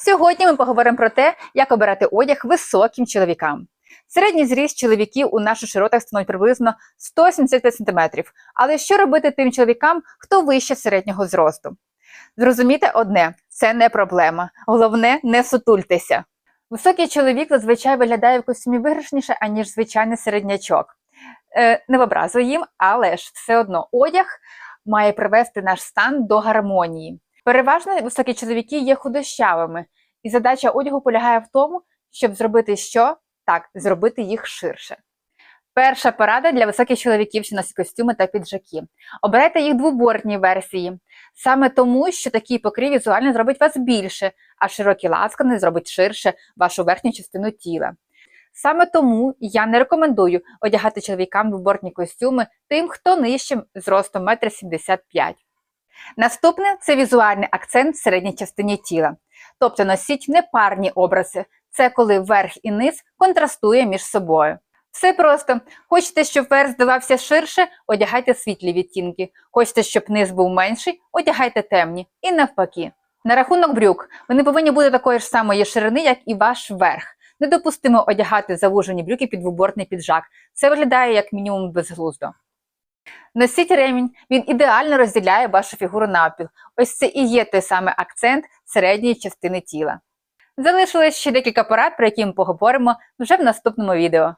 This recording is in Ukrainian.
Сьогодні ми поговоримо про те, як обирати одяг високим чоловікам. Середній зріст чоловіків у наших широтах становить приблизно 175 см. Але що робити тим чоловікам, хто вище середнього зросту? Зрозумійте одне, це не проблема. Головне, не сутультеся. Високий чоловік зазвичай виглядає в костюмі виграшніше, аніж звичайний середнячок. Е, не в образу їм, але ж все одно одяг має привести наш стан до гармонії. Переважно високі чоловіки є худощавими, і задача одягу полягає в тому, щоб зробити що? Так, зробити їх ширше. Перша порада для високих чоловіків, що носять костюми та піджаки. Обирайте їх двобортні версії, саме тому, що такий покрив візуально зробить вас більше, а широкі ласкани зробить ширше вашу верхню частину тіла. Саме тому я не рекомендую одягати чоловікам двобортні костюми тим, хто нижче зростом 1,75 м. Наступне це візуальний акцент в середній частині тіла. Тобто носіть непарні образи. Це коли верх і низ контрастує між собою. Все просто. Хочете, щоб верх здавався ширше, одягайте світлі відтінки. Хочете, щоб низ був менший, одягайте темні. І навпаки. На рахунок брюк, вони повинні бути такої ж самої ширини, як і ваш верх. Недопустимо одягати завужені брюки під двобортний піджак. Це виглядає як мінімум безглуздо. Носіть ремінь, він ідеально розділяє вашу фігуру навпіл. Ось це і є той самий акцент середньої частини тіла. Залишилось ще декілька порад, про які ми поговоримо вже в наступному відео.